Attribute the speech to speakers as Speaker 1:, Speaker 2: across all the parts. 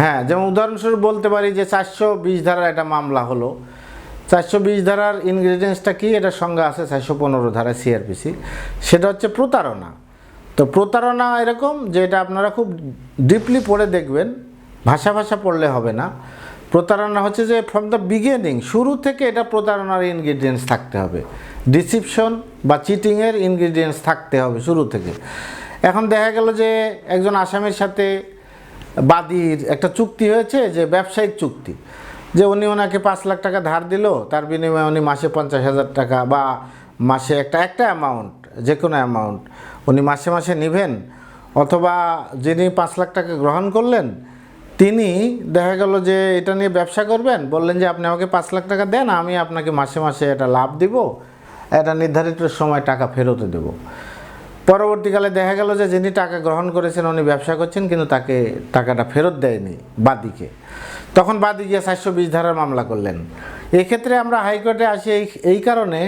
Speaker 1: হ্যাঁ যেমন উদাহরণস্বরূপ বলতে পারি যে চারশো বিশ ধারার একটা মামলা হলো। চারশো বিশ ধারার ইনগ্রিডিয়েন্টসটা কী? এটা সংজ্ঞা আছে চারশো পনেরো ধারা সিআরপিসি সেটা হচ্ছে প্রতারণা। তো প্রতারণা এরকম যে এটা আপনারা খুব ডিপলি পড়ে দেখবেন, ভাষা ভাষা পড়লে হবে না। প্রতারণা হচ্ছে যে ফ্রম দ্য বিগিনিং শুরু থেকে এটা প্রতারণার ইনগ্রিডিয়েন্টস থাকতে হবে। ডিসিপশন বা চিটিংয়ের ইনগ্রিডিয়েন্টস থাকতে হবে শুরু থেকে। এখন দেখা গেল যে একজন আসামির সাথে বাদীর একটা চুক্তি হয়েছে যে ব্যবসায়িক চুক্তি। যে উনি ওনাকে পাঁচ লাখ টাকা ধার দিল, তার বিনিময়ে উনি মাসে পঞ্চাশ হাজার টাকা বা মাসে একটা একটা অ্যামাউন্ট যে কোনো অ্যামাউন্ট উনি মাসে মাসে নেবেন। অথবা যিনি পাঁচ লাখ টাকা গ্রহণ করলেন, তিনি দেখা গেল যে এটা নিয়ে ব্যবসা করবেন, বললেন যে আপনি আমাকে পাঁচ লাখ টাকা দেন, আমি আপনাকে মাসে মাসে এটা লাভ দিব, এটা নির্ধারিত সময় টাকা ফেরত দেব। পরবর্তীকালে দেখা গেল যে যিনি টাকা গ্রহণ করেছেন, উনি ব্যবসা করছেন, কিন্তু তাকে টাকাটা ফেরত দেয়নি বাদীকে। তখন বাদী গিয়ে চারশো বিশ ধারার মামলা করলেন। এক্ষেত্রে আমরা হাইকোর্টে আসি এই এই কারণে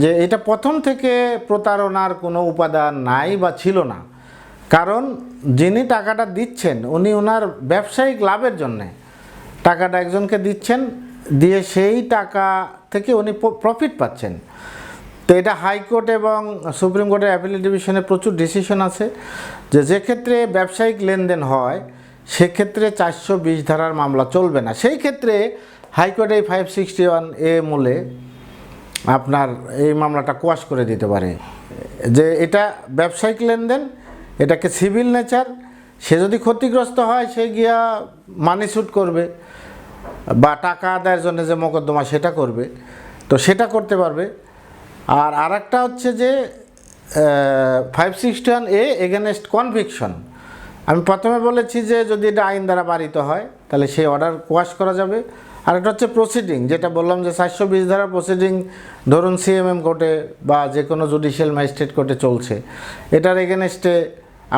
Speaker 1: যে এটা প্রথম থেকে প্রতারণার কোনো উপাদান নাই বা ছিল না। কারণ যিনি টাকাটা দিচ্ছেন, উনি ওনার ব্যবসায়িক লাভের জন্যে টাকাটা একজনকে দিচ্ছেন, দিয়ে সেই টাকা থেকে উনি প্রফিট পাচ্ছেন। তো এটা হাইকোর্ট এবং সুপ্রিম কোর্টের অ্যাপিলেট ডিভিশনে প্রচুর ডিসিশন আছে যে যে ক্ষেত্রে ব্যবসায়িক লেনদেন হয়, সেক্ষেত্রে চারশো বিশ ধারার মামলা চলবে না। সেই ক্ষেত্রে হাইকোর্ট এই ফাইভ সিক্সটি ওয়ান এ মূলে আপনার এই মামলাটা কোয়াশ করে দিতে পারে। যে এটা ব্যবসায়িক লেনদেন, এটাকে সিভিল নেচার সে যদি ক্ষতিগ্রস্ত হয়, সে গিয়া মানি স্যুট করবে বা টাকা আদায়ের জন্য যে মোকদ্দমা সেটা করবে। তো সেটা করতে পারবে। আর আরেকটা হচ্ছে যে five sixty one A against conviction আমি প্রথমে বলেছি যে, যদি এটা আইন দ্বারা পারিত হয়, তাহলে সেই অর্ডার কোয়াশ করা যাবে। আর একটা হচ্ছে প্রসিডিং যেটা বললাম যে, চারশো বিশ ধারা প্রসিডিং ধরুন সিএমএম কোর্টে বা যে কোনো জুডিশিয়াল ম্যাজিস্ট্রেট কোর্টে চলছে। এটার এগেনস্টে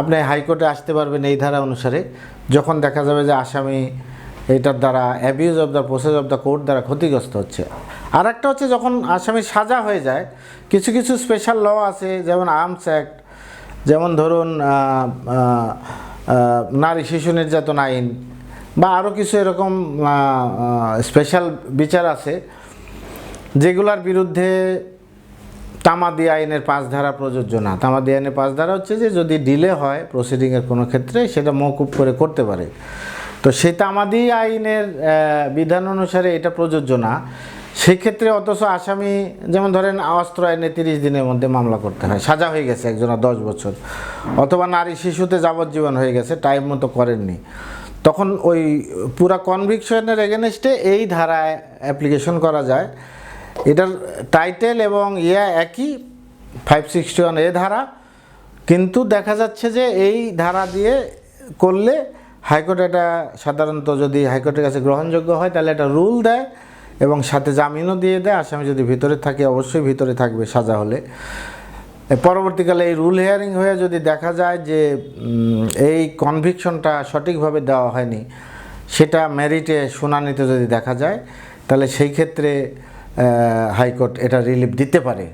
Speaker 1: আপনি হাইকোর্টে আসতে পারবেন এই ধারা অনুসারে। যখন দেখা যাবে যে আসামি এটার দ্বারা abuse of the process of the court দ্বারা ক্ষতিগ্রস্ত হচ্ছে। আর একটা হচ্ছে যখন আসামি সাজা হয়ে যায়, কিছু কিছু স্পেশাল ল আছে, যেমন আর্মস অ্যাক্ট যেমন ধরুন নারী শিশু নির্যাতন আইন, বা আরও কিছু এরকম স্পেশাল বিচার আছে, যেগুলার বিরুদ্ধে তামাদি আইনের পাঁচ ধারা প্রযোজ্য না। তামাদি আইনের পাঁচ ধারা হচ্ছে যে, যদি ডিলে হয় প্রসিডিংয়ের কোনো ক্ষেত্রে, সেটা মৌকুব করে করতে পারে। তো সেই তামাদি আইনের বিধান অনুসারে এটা প্রযোজ্য না। সেক্ষেত্রে অথচ আসামি, যেমন ধরেন অস্ত্র আইনে তিরিশ দিনের মধ্যে মামলা করতে হয়, সাজা হয়ে গেছে একজনের দশ বছর। অথবা নারী শিশুতে যাবজ্জীবন হয়ে গেছে টাইম মতো করেননি। তখন ওই পুরা কনভিকশনের এগেনস্টে এই ধারায় অ্যাপ্লিকেশন করা যায়। এটার টাইটেল এবং ইয়া একই ফাইভ সিক্সটি ওয়ান এ ধারা। কিন্তু দেখা যাচ্ছে যে এই ধারা দিয়ে করলে হাইকোর্ট এটা সাধারণত যদি হাইকোর্টের কাছে গ্রহণযোগ্য হয়, তাহলে এটা রুল দেয়। এবং সাথে জামিনও দিয়ে দেয়। আসামি যদি ভিতরে থাকে, অবশ্যই ভিতরে থাকবে সাজা হলে। পরবর্তীকালে এই রুল হিয়ারিং হয়ে যদি দেখা যায় যে এই কনভিকশনটা সঠিকভাবে দেওয়া হয়নি, সেটা মেরিটে শুনানিতে যদি দেখা যায়, তাহলে সেই ক্ষেত্রে হাইকোর্ট এটা রিলিফ দিতে পারে।